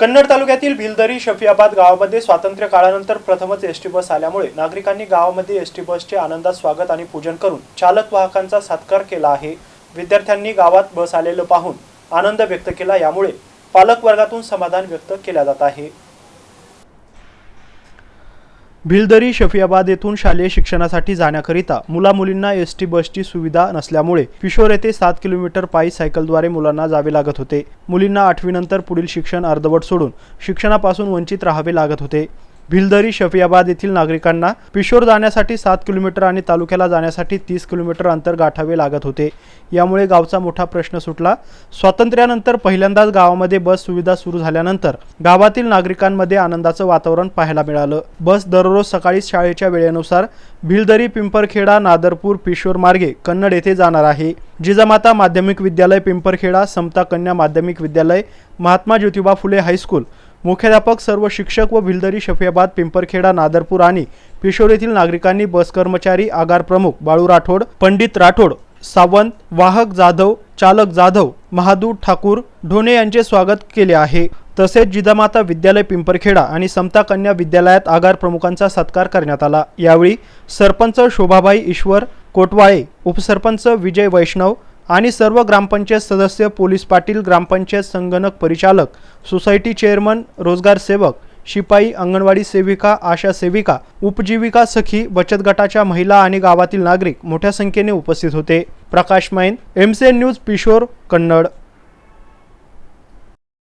कन्नड तालुक्यातील भिलदरी शफियाबाद गावामध्ये स्वातंत्र्य काळानंतर प्रथमच एस टी बस आल्यामुळे नागरिकांनी गावामध्ये एस टी बसचे आनंदात स्वागत आणि पूजन करून चालक वाहकांचा सत्कार केला आहे. विद्यार्थ्यांनी गावात बस आलेलं पाहून आनंद व्यक्त केला. यामुळे पालक वर्गातून समाधान व्यक्त केल्या जात आहे. भिलदरी शफियाबाद येथून शालेय शिक्षणासाठी जाण्याकरिता मुला मुलींना एस टी बसची सुविधा नसल्यामुळे किशोर येथे सात किलोमीटर पायी सायकलद्वारे मुलांना जावे लागत होते. मुलींना आठवीनंतर पुढील शिक्षण अर्धवट सोडून शिक्षणापासून वंचित राहावे लागत होते. भिलदरी शफियाबाद येथील नागरिकांना पिशोर जाण्यासाठी सात किलोमीटर आणि तालुक्याला जाण्यासाठी तीस किलोमीटर अंतर गाठावे लागत होते. यामुळे गावचा मोठा प्रश्न सुटला. स्वातंत्र्यानंतर पहिल्यांदाच गावामध्ये बस सुविधा सुरू झाल्यानंतर गावातील नागरिकांमध्ये आनंदाचं वातावरण पाहायला मिळालं. बस दररोज सकाळी शाळेच्या वेळेनुसार भिलदरी पिंपरखेडा नादरपूर पिशोर मार्गे कन्नड येथे जाणार आहे. जिजामाता माध्यमिक विद्यालय पिंपरखेडा समता कन्या माध्यमिक विद्यालय महात्मा ज्योतिबा फुले हायस्कूल मुख्याध्यापक सर्व शिक्षक व भिलदरी शफियाबाद पिंपरखेडा नादरपूर आणि पिशोर येथील नागरिकांनी बस कर्मचारी आगार प्रमुख बाळू राठोड पंडित राठोड सावंत वाहक जाधव चालक जाधव महादू ठाकूर ढोणे यांचे स्वागत केले आहे. तसेच जिजामाता विद्यालय पिंपरखेडा आणि समता कन्या विद्यालयात आगार प्रमुखांचा सत्कार करण्यात आला. यावेळी सरपंच शोभाबाई ईश्वर कोटवाळे उपसरपंच विजय वैष्णव आणि सर्व ग्रामपंचायत सदस्य पोलीस पाटील ग्रामपंचायत संगणक परिचालक सोसायटी चेअरमन रोजगार सेवक शिपाई अंगणवाडी सेविका आशा सेविका उपजीविका सखी बचत गटाच्या महिला आणि गावातील नागरिक मोठ्या संख्येने उपस्थित होते. प्रकाश मैन एम न्यूज पिशोर कन्नड.